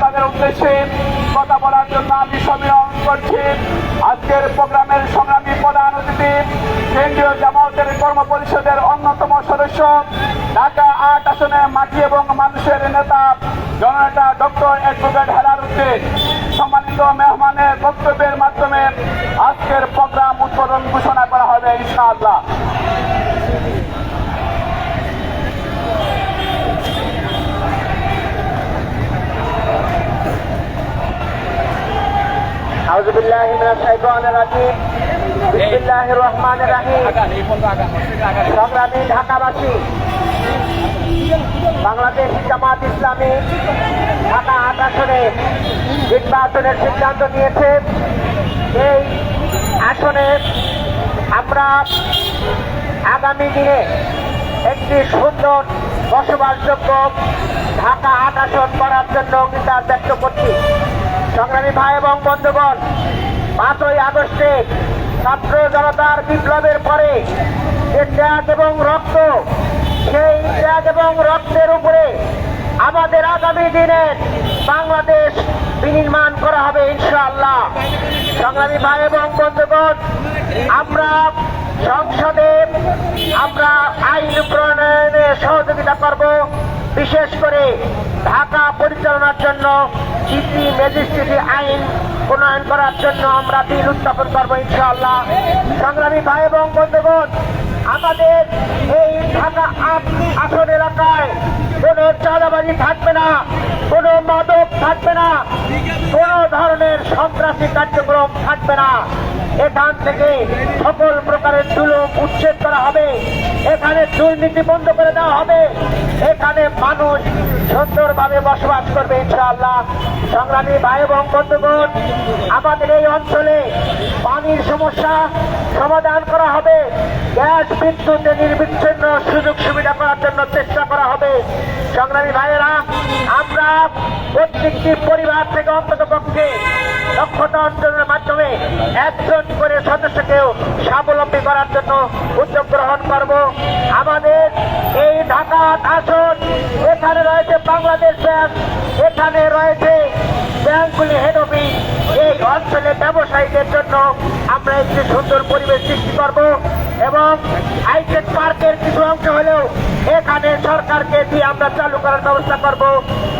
তাদের উদ্দেশ্যে কথা বলার জন্য আমি সমীরণ করছি। আজকের প্রোগ্রামের সংগ্রামী প্রধান অতিথি, কেন্দ্রীয় জামায়াতের কর্ম পরিষদের অন্যতম সদস্য, ঢাকা আট আসনে মাটি এবং মানুষের নেতা, জননেতা ডক্টর অ্যাডভোকেট হেলার উদ্দিন। সম্মানিত মেহমানের বক্তব্যের মাধ্যমে আজকের প্রোগ্রাম উদ্বোধন ঘোষণা করা হবে, ইনশাআল্লাহ। আউযু বিল্লাহি মিনাশ শাইতানির রাজিম। বিসমিল্লাহির রহমানির রাহিম। সংগ্রামী ঢাকাবাসী, বাংলাদেশ জামাত ইসলামী ঢাকা আট আসনে নির্বাচনের সিদ্ধান্ত নিয়েছে। এই আসনে আমরা আগামী দিনে একটি সুন্দর বসবাসযোগ্য ঢাকা আট আসন করার জন্য অঙ্গীকার ব্যক্ত করছি। সংগ্রামী ভাই এবং বন্ধুগণ, পাঁচই আগস্টে ছাত্র জনতার বিপ্লবের পরে যে ত্যাগ এবং রক্ত, সেই ত্যাগ এবং রক্তের উপরে আমাদের আগামী দিনের বাংলাদেশ বিনির্মাণ করা হবে ইনশাআল্লাহ। সংগ্রামী ভাই এবং বন্ধুগণ, আমরা সংসদে, আমরা আইন প্রণয়নে সহযোগিতা বিশেষ করে ঢাকা পরিচালনার জন্য সিটি ম্যাজিস্ট্রেটি আইন প্রণয়ন করার জন্য আমরা বিল উত্থাপন করব ইনশাআল্লাহ। সংগ্রামী ভাই এবং বন্ধুগণ, আমাদের এই ঢাকা আসন এলাকায় কোনো চাঁদাবাজি থাকবে না, কোনো মাদক থাকবে না, কোনো ধরনের সন্ত্রাসী কার্যক্রম থাকবে না। এখান থেকে সকল প্রকারের জুলুম উচ্ছেদ করা হবে। এখানে দুর্নীতি বন্ধ করে দেওয়া হবে। এখানে মানুষ সুন্দরভাবে বসবাস করবে, ইনশাআল্লাহ। সংগ্রামী ভাই এবং বন্ধুগণ, আমাদের এই অঞ্চলে পানির সমস্যা সমাধান করা হবে। গ্যাস বিদ্যুতে নির্বিচ্ছিন্ন সুযোগ সুবিধা করার জন্য চেষ্টা করা হবে। সংগ্রামী ভাইয়েরা, আমরা প্রত্যেকটি পরিবার থেকে অন্তত পক্ষে মাধ্যমে একজন করে সদস্যকেও স্বাবলম্বী করার জন্য উদ্যোগ গ্রহণ করব। আমাদের এই ঢাকা আসন, এখানে রয়েছে বাংলাদেশ ব্যাংক, এখানে রয়েছে ব্যাংকগুলি হেড অফিস এই অঞ্চলে ব্যবসায়ীদের জন্য আমরা একটি সুন্দর পরিবেশ সৃষ্টি করব এবং হাইটেক পার্কের কিছু অংশ হলেও এখানে সরকারকে দিয়ে আমরা চালু করার ব্যবস্থা করব।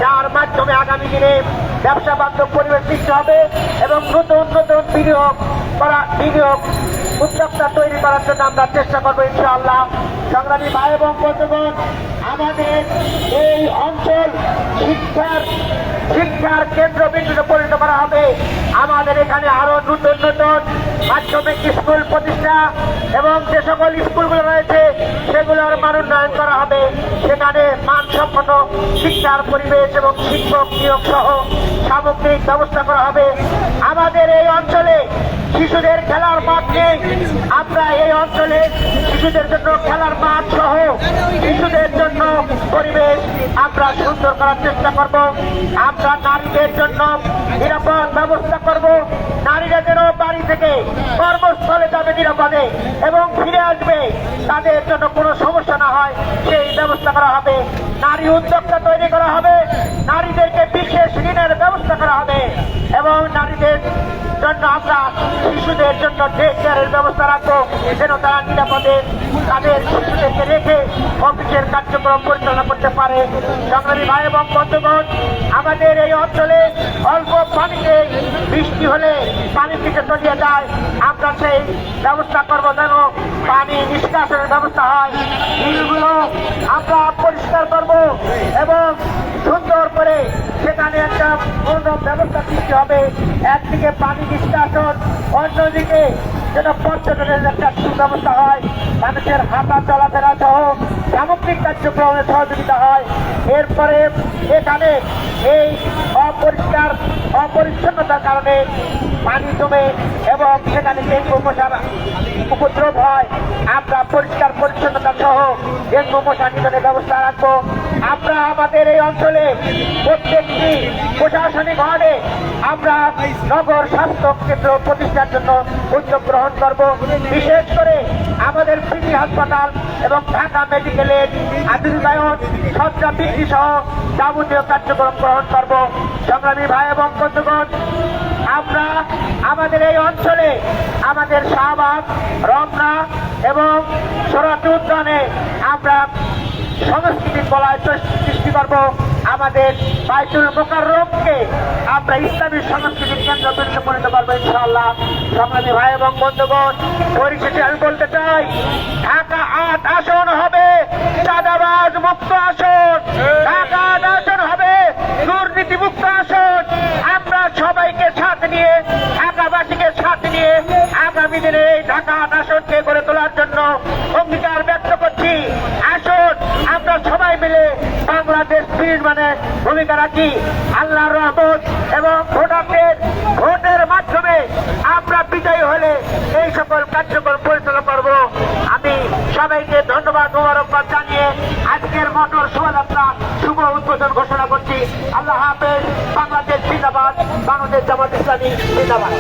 যার মাধ্যমে আগামী দিনে ব্যবসা বান্ধব পরিবেশ সৃষ্টি হবে এবং নতুন নতুন বিনিয়োগ করা, বিনিয়োগ উদ্যোক্তা তৈরি করার জন্য আমরা চেষ্টা করব ইনশাআল্লাহ। সংগ্রামী ভাই এবং বন্ধুগণ, আমাদের এই অঞ্চল শিক্ষার শিক্ষার কেন্দ্র বিন্দুতে পরিণত করা হবে। আমাদের এখানে আরও নতুন নতুন মাধ্যমিক স্কুল প্রতিষ্ঠা এবং যে সকল স্কুলগুলো রয়েছে, সেগুলোর মান উন্নয়ন করা হবে। সেখানে মানসম্পন্ন শিক্ষার পরিবেশ এবং শিক্ষক নিয়োগ সহ সামগ্রিক ব্যবস্থা করা হবে। আমাদের এই অঞ্চলে শিশুদের খেলার মাঠ নেই। আমরা এই অঞ্চলে শিশুদের জন্য খেলার মাঠ সহ শিশুদের জন্য পরিবেশ আমরা সুন্দর করার চেষ্টা করব। আমরা নারীদের জন্য নিরাপদ ব্যবস্থা করব। নারীরা যেন বাড়ি থেকে কর্মস্থলে যাবে নিরাপদে এবং ফিরে আসবে, তাদের জন্য কোনো সমস্যা না হয়, সেই ব্যবস্থা করা হবে। নারী উদ্যোক্তা তৈরি করা হবে। নারীদেরকে বিশেষ ঋণের ব্যবস্থা করা হবে। এবং নারীদের জন্য আমরা শিশুদের জন্য ডে কেয়ারের ব্যবস্থা রাখব। যেন তারা নিরাপদে তাদের শিশুদেরকে রেখে অফিসের কার্যক্রম পরিচালনা করতে পারে। সংগ্রামী ভাই এবং বন্ধুগণ, আমাদের এই অঞ্চলে অল্প পানিতে বৃষ্টি হলে পানি থেকে তলিয়ে যায়। আমরা সেই ব্যবস্থা করব যেন পানি নিষ্কাশনের ব্যবস্থা হয়। আমরা পরিষ্কার করব এবং সুন্দর করে সেখানে একটা পূর্ণ ব্যবস্থা সৃষ্টি হবে। একদিকে পানি নিষ্কাশন, অন্যদিকে যেন পর্যটনের একটা সুব্যবস্থা হয়। মানুষের হাঁটা চলাফেরা সহ সামগ্রিক কার্যক্রমে সহযোগিতা হয়। এরপরে এখানে এই অপরিষ্কার, অপরিচ্ছন্নতার কারণে পানি জমে এবং সেখানে মশার উপদ্রব হয়, আমরা পরিষ্কার সহ মশা নিধনের ব্যবস্থা রাখব। আমরা আমাদের এই অঞ্চলে প্রত্যেকটি প্রশাসনিক ওয়ার্ডে আমরা নগর স্বাস্থ্য কেন্দ্র প্রতিষ্ঠার জন্য উদ্যোগ গ্রহণ করব। বিশেষ করে আমাদের সিটি হাসপাতাল এবং ঢাকা মেডিকেলের আধুনিকায়ন সজ্জা বৃদ্ধি সহ যাবতীয় কার্যক্রম গ্রহণ করব। সংগ্রামী ভাই এবং বন্ধুগণ, আমরা আমাদের এই অঞ্চলে আমাদের শাহবাগ, রমনা এবং সরাটি উদ্যানে আমরা সংস্কৃতির বলায় সৃষ্টি করব আমাদের বাইতুল মোকাররমকে। আমরা ইসলামী সংস্কৃতির কেন্দ্র বিন্দু পরিণত করব ইনশাআল্লাহ। সংগ্রামী ভাই এবং বন্ধুগণ, পরিশেষে আমি বলতে চাই, ঢাকা আট আসন হবে, চাঁদাবাজ মুক্ত আসন। ঢাকা আট আসন হবে, দুর্নীতি মুক্ত আসন। আমরা সবাইকে সাথে নিয়ে, ঢাকাবাসীকে সাথে নিয়ে আগামী দিনে বাংলাদেশ মানে ভূমিকা রাখি। আল্লাহর রহমত এবং ভোটারদের, ভোটের মাধ্যমে আমরা বিজয়ী হলে এই সকল কার্যক্রম পরিচালনা করব। আমি সবাইকে ধন্যবাদ, মোবারকবাদ জানিয়ে আজকের মোটর শোভাযাত্রা শুভ উদ্বোধন ঘোষণা করছি। আল্লাহ হাফেজ, বাংলাদেশ জিন্দাবাদ, বাংলাদেশ জামাত ইসলামী জিন্দাবাদ।